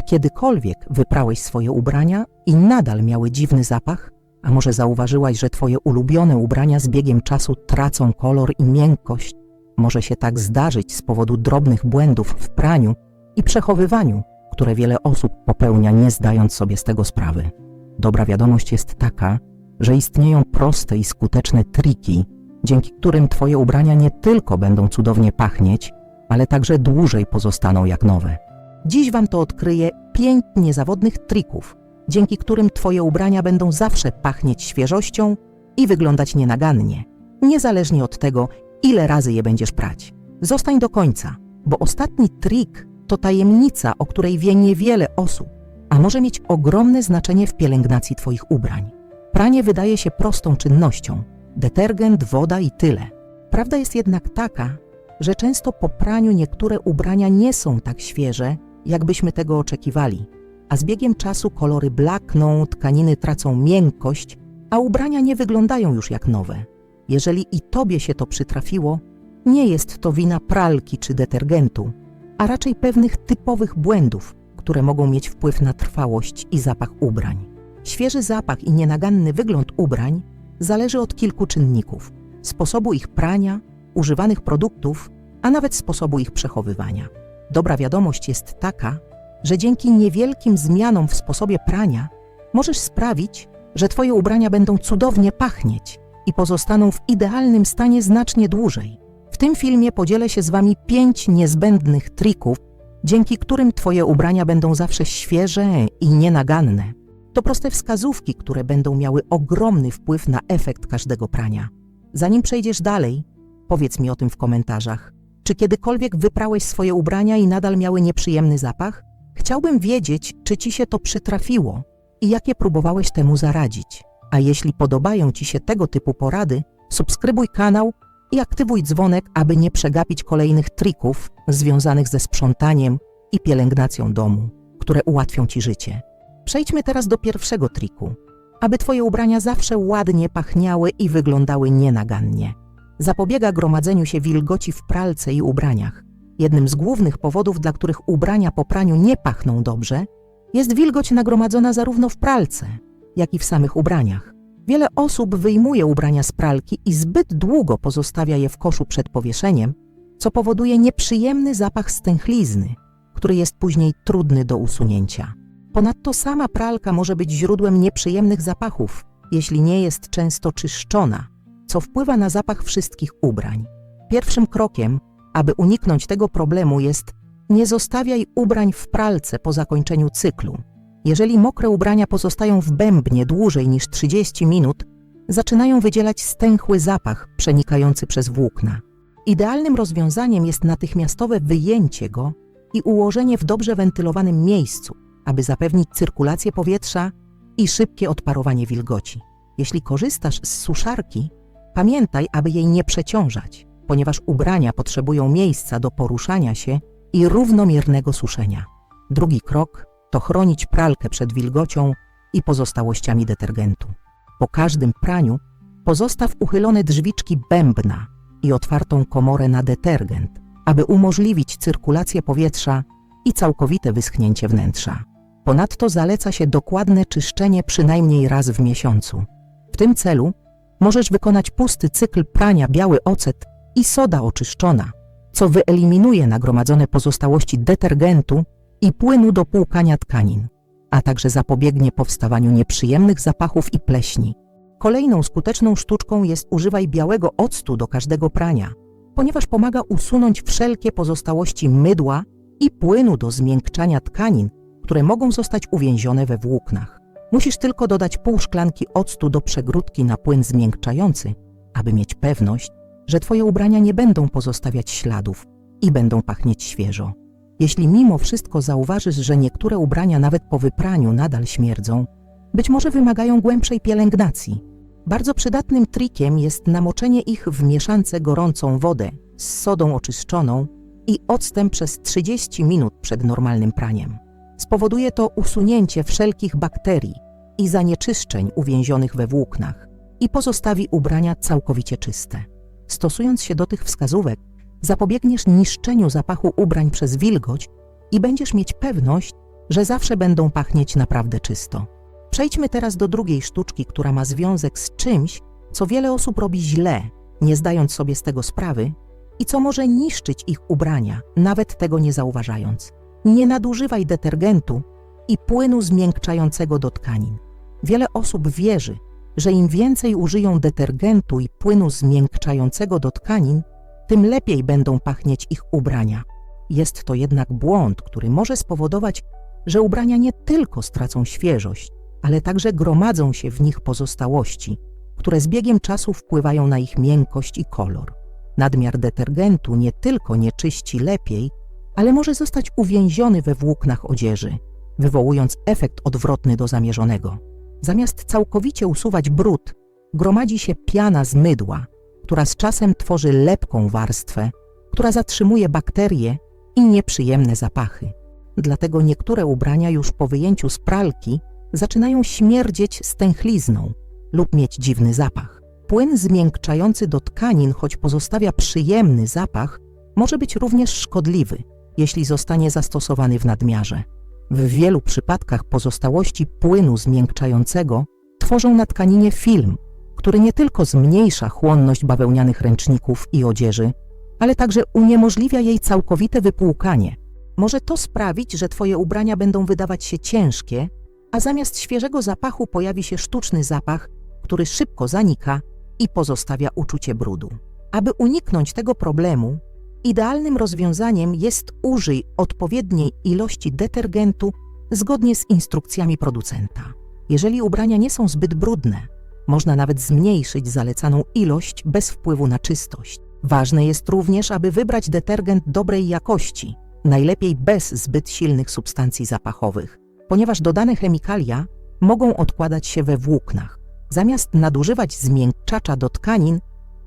Czy kiedykolwiek wyprałeś swoje ubrania i nadal miały dziwny zapach? A może zauważyłaś, że twoje ulubione ubrania z biegiem czasu tracą kolor i miękkość? Może się tak zdarzyć z powodu drobnych błędów w praniu i przechowywaniu, które wiele osób popełnia, nie zdając sobie z tego sprawy. Dobra wiadomość jest taka, że istnieją proste i skuteczne triki, dzięki którym Twoje ubrania nie tylko będą cudownie pachnieć, ale także dłużej pozostaną jak nowe. Dziś Wam to odkryję pięć niezawodnych trików, dzięki którym Twoje ubrania będą zawsze pachnieć świeżością i wyglądać nienagannie, niezależnie od tego, ile razy je będziesz prać. Zostań do końca, bo ostatni trik to tajemnica, o której wie niewiele osób, a może mieć ogromne znaczenie w pielęgnacji Twoich ubrań. Pranie wydaje się prostą czynnością detergent, woda i tyle. Prawda jest jednak taka, że często po praniu niektóre ubrania nie są tak świeże, jakbyśmy tego oczekiwali, a z biegiem czasu kolory blakną, tkaniny tracą miękkość, a ubrania nie wyglądają już jak nowe. Jeżeli i tobie się to przytrafiło, nie jest to wina pralki czy detergentu, a raczej pewnych typowych błędów, które mogą mieć wpływ na trwałość i zapach ubrań. Świeży zapach i nienaganny wygląd ubrań zależy od kilku czynników: sposobu ich prania, używanych produktów, a nawet sposobu ich przechowywania. Dobra wiadomość jest taka, że dzięki niewielkim zmianom w sposobie prania możesz sprawić, że Twoje ubrania będą cudownie pachnieć i pozostaną w idealnym stanie znacznie dłużej. W tym filmie podzielę się z Wami pięć niezbędnych trików, dzięki którym Twoje ubrania będą zawsze świeże i nienaganne. To proste wskazówki, które będą miały ogromny wpływ na efekt każdego prania. Zanim przejdziesz dalej, powiedz mi o tym w komentarzach. Czy kiedykolwiek wyprałeś swoje ubrania i nadal miały nieprzyjemny zapach? Chciałbym wiedzieć, czy ci się to przytrafiło i jakie próbowałeś temu zaradzić. A jeśli podobają ci się tego typu porady, subskrybuj kanał i aktywuj dzwonek, aby nie przegapić kolejnych trików związanych ze sprzątaniem i pielęgnacją domu, które ułatwią ci życie. Przejdźmy teraz do pierwszego triku, aby Twoje ubrania zawsze ładnie pachniały i wyglądały nienagannie. Zapobiega gromadzeniu się wilgoci w pralce i ubraniach. Jednym z głównych powodów, dla których ubrania po praniu nie pachną dobrze, jest wilgoć nagromadzona zarówno w pralce, jak i w samych ubraniach. Wiele osób wyjmuje ubrania z pralki i zbyt długo pozostawia je w koszu przed powieszeniem, co powoduje nieprzyjemny zapach stęchlizny, który jest później trudny do usunięcia. Ponadto sama pralka może być źródłem nieprzyjemnych zapachów, jeśli nie jest często czyszczona, co wpływa na zapach wszystkich ubrań. Pierwszym krokiem, aby uniknąć tego problemu jest nie zostawiaj ubrań w pralce po zakończeniu cyklu. Jeżeli mokre ubrania pozostają w bębnie dłużej niż 30 minut, zaczynają wydzielać stęchły zapach przenikający przez włókna. Idealnym rozwiązaniem jest natychmiastowe wyjęcie go i ułożenie w dobrze wentylowanym miejscu, aby zapewnić cyrkulację powietrza i szybkie odparowanie wilgoci. Jeśli korzystasz z suszarki, pamiętaj, aby jej nie przeciążać, ponieważ ubrania potrzebują miejsca do poruszania się i równomiernego suszenia. Drugi krok to chronić pralkę przed wilgocią i pozostałościami detergentu. Po każdym praniu pozostaw uchylone drzwiczki bębna i otwartą komorę na detergent, aby umożliwić cyrkulację powietrza i całkowite wyschnięcie wnętrza. Ponadto zaleca się dokładne czyszczenie przynajmniej raz w miesiącu. W tym celu możesz wykonać pusty cykl prania biały ocet i soda oczyszczona, co wyeliminuje nagromadzone pozostałości detergentu i płynu do płukania tkanin, a także zapobiegnie powstawaniu nieprzyjemnych zapachów i pleśni. Kolejną skuteczną sztuczką jest używaj białego octu do każdego prania, ponieważ pomaga usunąć wszelkie pozostałości mydła i płynu do zmiękczania tkanin, które mogą zostać uwięzione we włóknach. Musisz tylko dodać pół szklanki octu do przegródki na płyn zmiękczający, aby mieć pewność, że Twoje ubrania nie będą pozostawiać śladów i będą pachnieć świeżo. Jeśli mimo wszystko zauważysz, że niektóre ubrania nawet po wypraniu nadal śmierdzą, być może wymagają głębszej pielęgnacji. Bardzo przydatnym trikiem jest namoczenie ich w mieszance gorącą wodę z sodą oczyszczoną i octem przez 30 minut przed normalnym praniem. Spowoduje to usunięcie wszelkich bakterii i zanieczyszczeń uwięzionych we włóknach i pozostawi ubrania całkowicie czyste. Stosując się do tych wskazówek, zapobiegniesz niszczeniu zapachu ubrań przez wilgoć i będziesz mieć pewność, że zawsze będą pachnieć naprawdę czysto. Przejdźmy teraz do drugiej sztuczki, która ma związek z czymś, co wiele osób robi źle, nie zdając sobie z tego sprawy i co może niszczyć ich ubrania, nawet tego nie zauważając. Nie nadużywaj detergentu i płynu zmiękczającego do tkanin. Wiele osób wierzy, że im więcej użyją detergentu i płynu zmiękczającego do tkanin, tym lepiej będą pachnieć ich ubrania. Jest to jednak błąd, który może spowodować, że ubrania nie tylko stracą świeżość, ale także gromadzą się w nich pozostałości, które z biegiem czasu wpływają na ich miękkość i kolor. Nadmiar detergentu nie tylko nie czyści lepiej, ale może zostać uwięziony we włóknach odzieży, wywołując efekt odwrotny do zamierzonego. Zamiast całkowicie usuwać brud, gromadzi się piana z mydła, która z czasem tworzy lepką warstwę, która zatrzymuje bakterie i nieprzyjemne zapachy. Dlatego niektóre ubrania już po wyjęciu z pralki zaczynają śmierdzieć stęchlizną lub mieć dziwny zapach. Płyn zmiękczający do tkanin, choć pozostawia przyjemny zapach, może być również szkodliwy, jeśli zostanie zastosowany w nadmiarze. W wielu przypadkach pozostałości płynu zmiękczającego tworzą na tkaninie film, który nie tylko zmniejsza chłonność bawełnianych ręczników i odzieży, ale także uniemożliwia jej całkowite wypłukanie. Może to sprawić, że Twoje ubrania będą wydawać się ciężkie, a zamiast świeżego zapachu pojawi się sztuczny zapach, który szybko zanika i pozostawia uczucie brudu. Aby uniknąć tego problemu, idealnym rozwiązaniem jest użyj odpowiedniej ilości detergentu zgodnie z instrukcjami producenta. Jeżeli ubrania nie są zbyt brudne, można nawet zmniejszyć zalecaną ilość bez wpływu na czystość. Ważne jest również, aby wybrać detergent dobrej jakości, najlepiej bez zbyt silnych substancji zapachowych, ponieważ dodane chemikalia mogą odkładać się we włóknach. Zamiast nadużywać zmiękczacza do tkanin,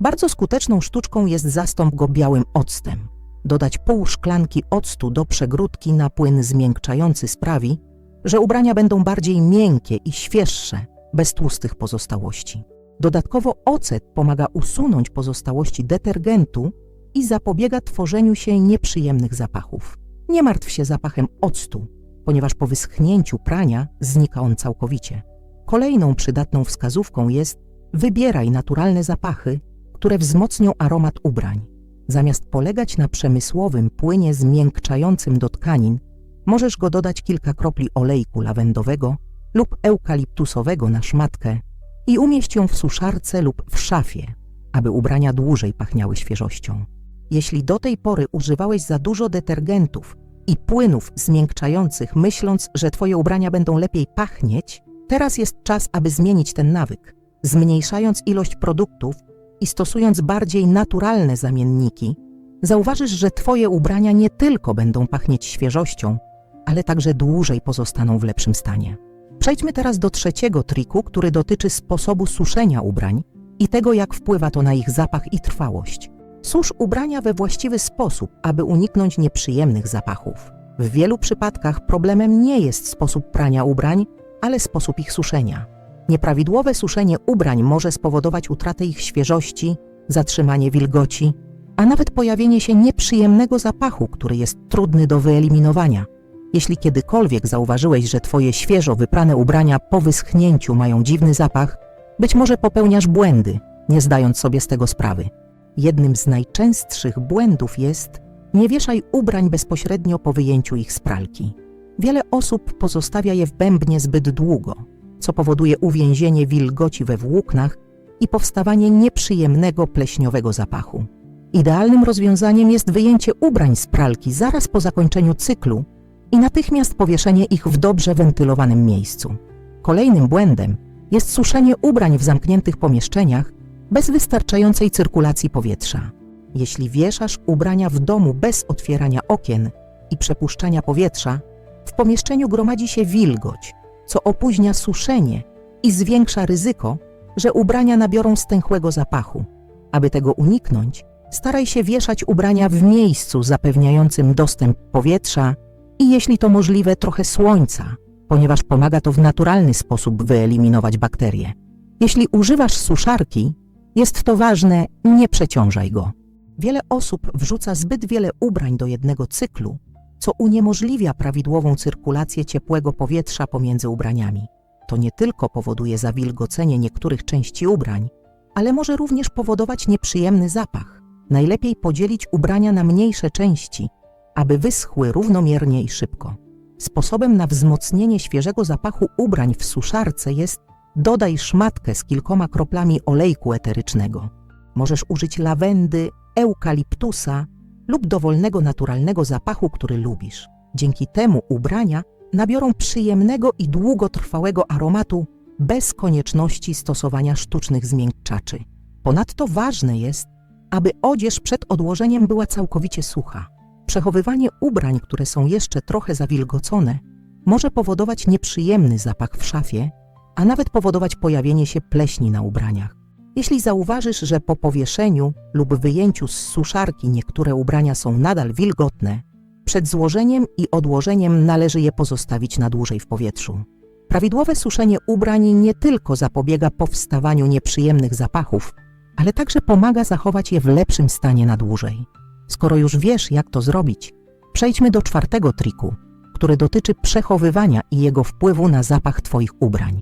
bardzo skuteczną sztuczką jest zastąp go białym octem. Dodać pół szklanki octu do przegródki na płyn zmiękczający sprawi, że ubrania będą bardziej miękkie i świeższe, bez tłustych pozostałości. Dodatkowo ocet pomaga usunąć pozostałości detergentu i zapobiega tworzeniu się nieprzyjemnych zapachów. Nie martw się zapachem octu, ponieważ po wyschnięciu prania znika on całkowicie. Kolejną przydatną wskazówką jest wybieraj naturalne zapachy, które wzmocnią aromat ubrań. Zamiast polegać na przemysłowym płynie zmiękczającym do tkanin, możesz go dodać kilka kropli olejku lawendowego lub eukaliptusowego na szmatkę i umieść ją w suszarce lub w szafie, aby ubrania dłużej pachniały świeżością. Jeśli do tej pory używałeś za dużo detergentów i płynów zmiękczających, myśląc, że Twoje ubrania będą lepiej pachnieć, teraz jest czas, aby zmienić ten nawyk, zmniejszając ilość produktów i stosując bardziej naturalne zamienniki. Zauważysz, że Twoje ubrania nie tylko będą pachnieć świeżością, ale także dłużej pozostaną w lepszym stanie. Przejdźmy teraz do trzeciego triku, który dotyczy sposobu suszenia ubrań i tego, jak wpływa to na ich zapach i trwałość. Susz ubrania we właściwy sposób, aby uniknąć nieprzyjemnych zapachów. W wielu przypadkach problemem nie jest sposób prania ubrań, ale sposób ich suszenia. Nieprawidłowe suszenie ubrań może spowodować utratę ich świeżości, zatrzymanie wilgoci, a nawet pojawienie się nieprzyjemnego zapachu, który jest trudny do wyeliminowania. Jeśli kiedykolwiek zauważyłeś, że twoje świeżo wyprane ubrania po wyschnięciu mają dziwny zapach, być może popełniasz błędy, nie zdając sobie z tego sprawy. Jednym z najczęstszych błędów jest nie wieszaj ubrań bezpośrednio po wyjęciu ich z pralki. Wiele osób pozostawia je w bębnie zbyt długo, co powoduje uwięzienie wilgoci we włóknach i powstawanie nieprzyjemnego pleśniowego zapachu. Idealnym rozwiązaniem jest wyjęcie ubrań z pralki zaraz po zakończeniu cyklu i natychmiast powieszenie ich w dobrze wentylowanym miejscu. Kolejnym błędem jest suszenie ubrań w zamkniętych pomieszczeniach bez wystarczającej cyrkulacji powietrza. Jeśli wieszasz ubrania w domu bez otwierania okien i przepuszczania powietrza, w pomieszczeniu gromadzi się wilgoć, co opóźnia suszenie i zwiększa ryzyko, że ubrania nabiorą stęchłego zapachu. Aby tego uniknąć, staraj się wieszać ubrania w miejscu zapewniającym dostęp powietrza i jeśli to możliwe trochę słońca, ponieważ pomaga to w naturalny sposób wyeliminować bakterie. Jeśli używasz suszarki, jest to ważne, nie przeciążaj go. Wiele osób wrzuca zbyt wiele ubrań do jednego cyklu, co uniemożliwia prawidłową cyrkulację ciepłego powietrza pomiędzy ubraniami. To nie tylko powoduje zawilgocenie niektórych części ubrań, ale może również powodować nieprzyjemny zapach. Najlepiej podzielić ubrania na mniejsze części, aby wyschły równomiernie i szybko. Sposobem na wzmocnienie świeżego zapachu ubrań w suszarce jest dodaj szmatkę z kilkoma kroplami olejku eterycznego. Możesz użyć lawendy, eukaliptusa lub dowolnego naturalnego zapachu, który lubisz. Dzięki temu ubrania nabiorą przyjemnego i długotrwałego aromatu bez konieczności stosowania sztucznych zmiękczaczy. Ponadto ważne jest, aby odzież przed odłożeniem była całkowicie sucha. Przechowywanie ubrań, które są jeszcze trochę zawilgocone, może powodować nieprzyjemny zapach w szafie, a nawet powodować pojawienie się pleśni na ubraniach. Jeśli zauważysz, że po powieszeniu lub wyjęciu z suszarki niektóre ubrania są nadal wilgotne, przed złożeniem i odłożeniem należy je pozostawić na dłużej w powietrzu. Prawidłowe suszenie ubrań nie tylko zapobiega powstawaniu nieprzyjemnych zapachów, ale także pomaga zachować je w lepszym stanie na dłużej. Skoro już wiesz, jak to zrobić, przejdźmy do czwartego triku, który dotyczy przechowywania i jego wpływu na zapach Twoich ubrań.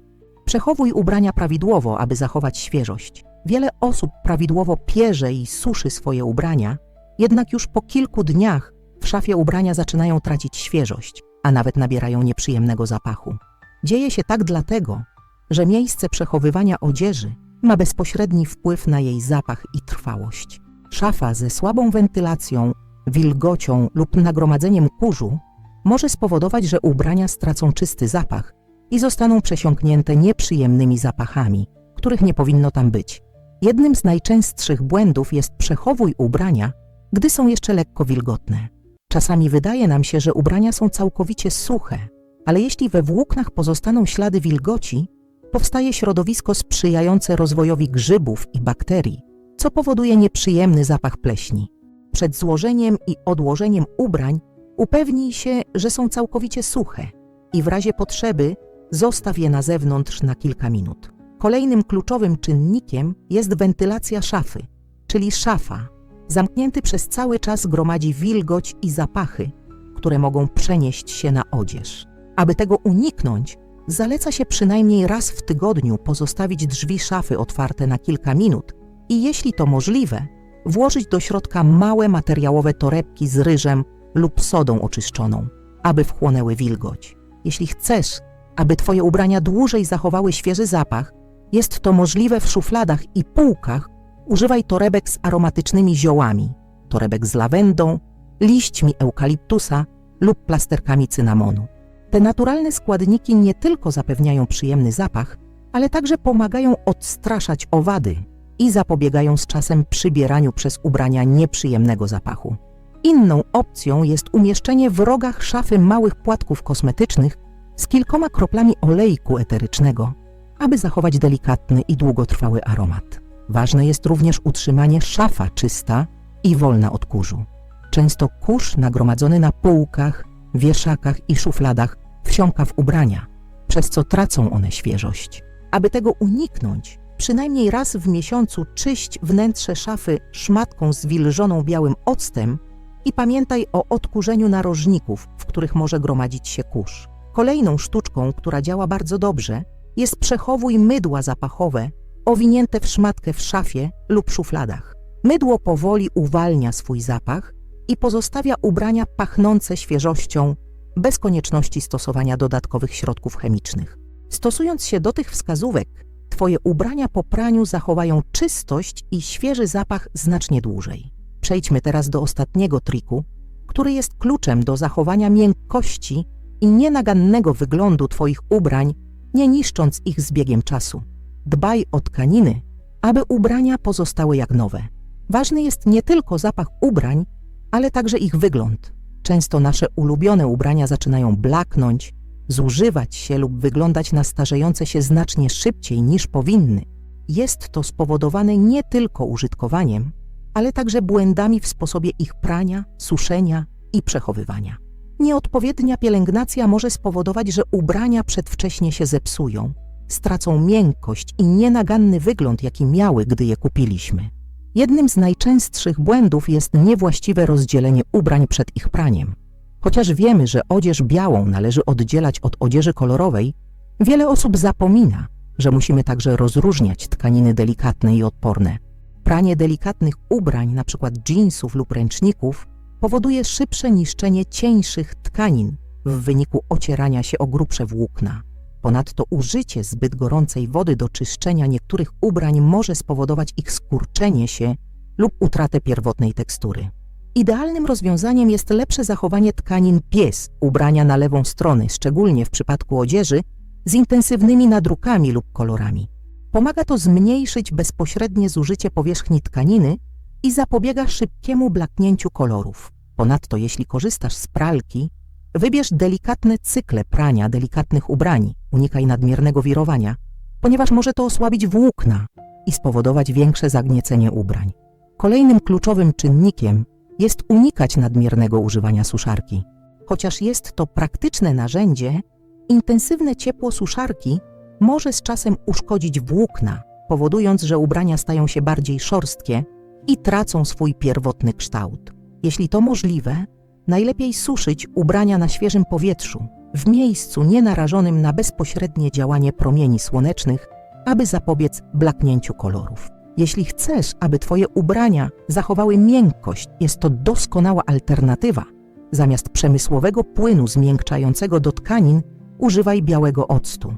Przechowuj ubrania prawidłowo, aby zachować świeżość. Wiele osób prawidłowo pierze i suszy swoje ubrania, jednak już po kilku dniach w szafie ubrania zaczynają tracić świeżość, a nawet nabierają nieprzyjemnego zapachu. Dzieje się tak dlatego, że miejsce przechowywania odzieży ma bezpośredni wpływ na jej zapach i trwałość. Szafa ze słabą wentylacją, wilgocią lub nagromadzeniem kurzu może spowodować, że ubrania stracą czysty zapach i zostaną przesiąknięte nieprzyjemnymi zapachami, których nie powinno tam być. Jednym z najczęstszych błędów jest przechowuj ubrania, gdy są jeszcze lekko wilgotne. Czasami wydaje nam się, że ubrania są całkowicie suche, ale jeśli we włóknach pozostaną ślady wilgoci, powstaje środowisko sprzyjające rozwojowi grzybów i bakterii, co powoduje nieprzyjemny zapach pleśni. Przed złożeniem i odłożeniem ubrań upewnij się, że są całkowicie suche i w razie potrzeby zostaw je na zewnątrz na kilka minut. Kolejnym kluczowym czynnikiem jest wentylacja szafy, czyli szafa. Zamknięty przez cały czas gromadzi wilgoć i zapachy, które mogą przenieść się na odzież. Aby tego uniknąć, zaleca się przynajmniej raz w tygodniu pozostawić drzwi szafy otwarte na kilka minut i jeśli to możliwe, włożyć do środka małe materiałowe torebki z ryżem lub sodą oczyszczoną, aby wchłonęły wilgoć. Jeśli chcesz, aby Twoje ubrania dłużej zachowały świeży zapach, jest to możliwe w szufladach i półkach. Używaj torebek z aromatycznymi ziołami, torebek z lawendą, liśćmi eukaliptusa lub plasterkami cynamonu. Te naturalne składniki nie tylko zapewniają przyjemny zapach, ale także pomagają odstraszać owady i zapobiegają z czasem przybieraniu przez ubrania nieprzyjemnego zapachu. Inną opcją jest umieszczenie w rogach szafy małych płatków kosmetycznych z kilkoma kroplami olejku eterycznego, aby zachować delikatny i długotrwały aromat. Ważne jest również utrzymanie szafa czysta i wolna od kurzu. Często kurz nagromadzony na półkach, wieszakach i szufladach wsiąka w ubrania, przez co tracą one świeżość. Aby tego uniknąć, przynajmniej raz w miesiącu czyść wnętrze szafy szmatką zwilżoną białym octem i pamiętaj o odkurzeniu narożników, w których może gromadzić się kurz. Kolejną sztuczką, która działa bardzo dobrze, jest przechowuj mydła zapachowe owinięte w szmatkę w szafie lub szufladach. Mydło powoli uwalnia swój zapach i pozostawia ubrania pachnące świeżością, bez konieczności stosowania dodatkowych środków chemicznych. Stosując się do tych wskazówek, Twoje ubrania po praniu zachowają czystość i świeży zapach znacznie dłużej. Przejdźmy teraz do ostatniego triku, który jest kluczem do zachowania miękkości i nienagannego wyglądu Twoich ubrań, nie niszcząc ich z biegiem czasu. Dbaj o tkaniny, aby ubrania pozostały jak nowe. Ważny jest nie tylko zapach ubrań, ale także ich wygląd. Często nasze ulubione ubrania zaczynają blaknąć, zużywać się lub wyglądać na starzejące się znacznie szybciej niż powinny. Jest to spowodowane nie tylko użytkowaniem, ale także błędami w sposobie ich prania, suszenia i przechowywania. Nieodpowiednia pielęgnacja może spowodować, że ubrania przedwcześnie się zepsują, stracą miękkość i nienaganny wygląd, jaki miały, gdy je kupiliśmy. Jednym z najczęstszych błędów jest niewłaściwe rozdzielenie ubrań przed ich praniem. Chociaż wiemy, że odzież białą należy oddzielać od odzieży kolorowej, wiele osób zapomina, że musimy także rozróżniać tkaniny delikatne i odporne. Pranie delikatnych ubrań, np. dżinsów lub ręczników, powoduje szybsze niszczenie cieńszych tkanin w wyniku ocierania się o grubsze włókna. Ponadto użycie zbyt gorącej wody do czyszczenia niektórych ubrań może spowodować ich skurczenie się lub utratę pierwotnej tekstury. Idealnym rozwiązaniem jest lepsze zachowanie tkanin pies ubrania na lewą stronę, szczególnie w przypadku odzieży z intensywnymi nadrukami lub kolorami. Pomaga to zmniejszyć bezpośrednie zużycie powierzchni tkaniny i zapobiega szybkiemu blaknięciu kolorów. Ponadto, jeśli korzystasz z pralki, wybierz delikatne cykle prania delikatnych ubrań, unikaj nadmiernego wirowania, ponieważ może to osłabić włókna i spowodować większe zagniecenie ubrań. Kolejnym kluczowym czynnikiem jest unikać nadmiernego używania suszarki. Chociaż jest to praktyczne narzędzie, intensywne ciepło suszarki może z czasem uszkodzić włókna, powodując, że ubrania stają się bardziej szorstkie i tracą swój pierwotny kształt. Jeśli to możliwe, najlepiej suszyć ubrania na świeżym powietrzu, w miejscu nienarażonym na bezpośrednie działanie promieni słonecznych, aby zapobiec blaknięciu kolorów. Jeśli chcesz, aby Twoje ubrania zachowały miękkość, jest to doskonała alternatywa. Zamiast przemysłowego płynu zmiękczającego do tkanin, używaj białego octu.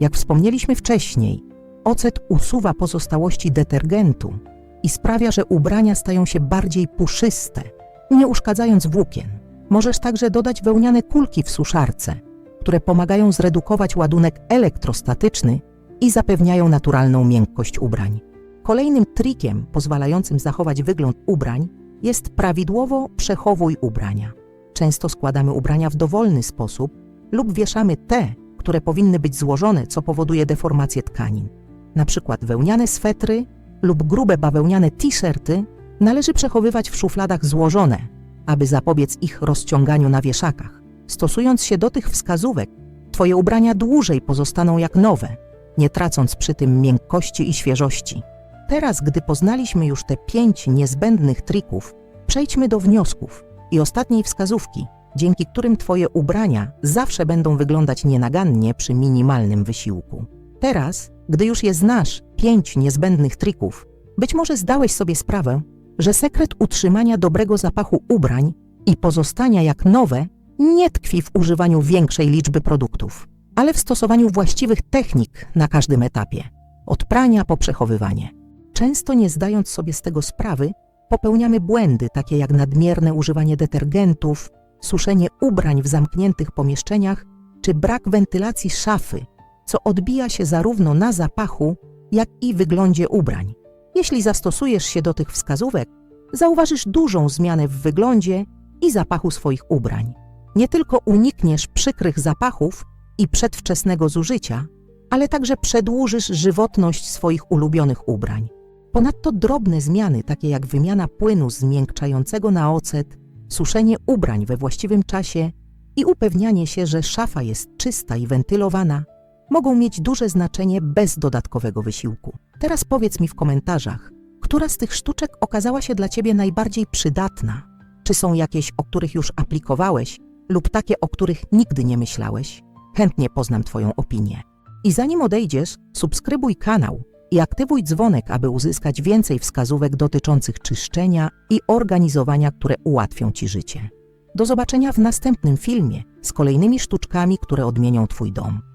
Jak wspomnieliśmy wcześniej, ocet usuwa pozostałości detergentu i sprawia, że ubrania stają się bardziej puszyste, nie uszkadzając włókien. Możesz także dodać wełniane kulki w suszarce, które pomagają zredukować ładunek elektrostatyczny i zapewniają naturalną miękkość ubrań. Kolejnym trikiem pozwalającym zachować wygląd ubrań jest prawidłowo przechowuj ubrania. Często składamy ubrania w dowolny sposób lub wieszamy te, które powinny być złożone, co powoduje deformację tkanin. Na przykład wełniane swetry lub grube bawełniane t-shirty należy przechowywać w szufladach złożone, aby zapobiec ich rozciąganiu na wieszakach. Stosując się do tych wskazówek, Twoje ubrania dłużej pozostaną jak nowe, nie tracąc przy tym miękkości i świeżości. Teraz, gdy poznaliśmy już te pięć niezbędnych trików, przejdźmy do wniosków i ostatniej wskazówki, dzięki którym Twoje ubrania zawsze będą wyglądać nienagannie przy minimalnym wysiłku. Teraz, gdy już je znasz, pięć niezbędnych trików, być może zdałeś sobie sprawę, że sekret utrzymania dobrego zapachu ubrań i pozostania jak nowe nie tkwi w używaniu większej liczby produktów, ale w stosowaniu właściwych technik na każdym etapie, od prania po przechowywanie. Często nie zdając sobie z tego sprawy, popełniamy błędy takie jak nadmierne używanie detergentów, suszenie ubrań w zamkniętych pomieszczeniach czy brak wentylacji szafy, co odbija się zarówno na zapachu, jak i wyglądzie ubrań. Jeśli zastosujesz się do tych wskazówek, zauważysz dużą zmianę w wyglądzie i zapachu swoich ubrań. Nie tylko unikniesz przykrych zapachów i przedwczesnego zużycia, ale także przedłużysz żywotność swoich ulubionych ubrań. Ponadto drobne zmiany, takie jak wymiana płynu zmiękczającego na ocet, suszenie ubrań we właściwym czasie i upewnianie się, że szafa jest czysta i wentylowana, mogą mieć duże znaczenie bez dodatkowego wysiłku. Teraz powiedz mi w komentarzach, która z tych sztuczek okazała się dla Ciebie najbardziej przydatna? Czy są jakieś, o których już aplikowałeś, lub takie, o których nigdy nie myślałeś? Chętnie poznam Twoją opinię. I zanim odejdziesz, subskrybuj kanał i aktywuj dzwonek, aby uzyskać więcej wskazówek dotyczących czyszczenia i organizowania, które ułatwią Ci życie. Do zobaczenia w następnym filmie z kolejnymi sztuczkami, które odmienią Twój dom.